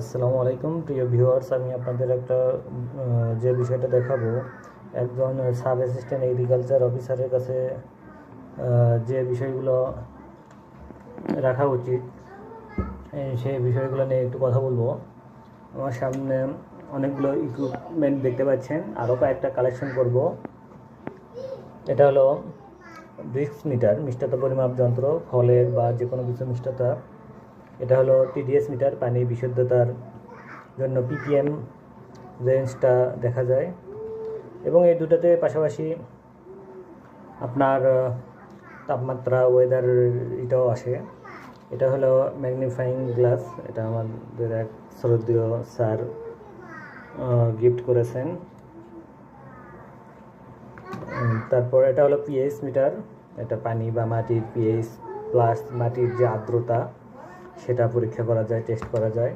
আসসালামু আলাইকুম, প্রিয় ভিউয়ার্স আমি আপনাদের একটা যে বিষয়টা দেখাবো। একজন সাব অ্যাসিস্ট্যান্ট এগ্রিকালচার অফিসারের কাছে যে বিষয়গুলো রাখা উচিত সেই বিষয়গুলো নিয়ে একটু কথা বলব। আমার সামনে অনেকগুলো ইকুইপমেন্ট দেখতে পাচ্ছেন আরও কয়েকটা কালেকশন করব। এটা হলো ব্রিক্স মিটার মিষ্টতা পরিমাপ যন্ত্র, ফলের বা যে কোনো কিছু মিষ্টতা এটা হলো টিডিএস মিটার পানি বিশুদ্ধতার জন্য পিপিএম রেঞ্জটা দেখা যায়। এবং এই দুটাতে পাশাপাশি আপনার তাপমাত্রা ওয়েদার এটাও আসে। এটা হলো ম্যাগনিফাইং গ্লাস এটা আমাদের এক শ্রদ্ধেয় স্যার গিফট করেছেন। তারপর এটা হলো পিএইচ মিটার এটা পানি বা মাটির পিএইচ প্লাস মাটির যে আর্দ্রতা। সেটা পরীক্ষা করা যায় টেস্ট করা যায়।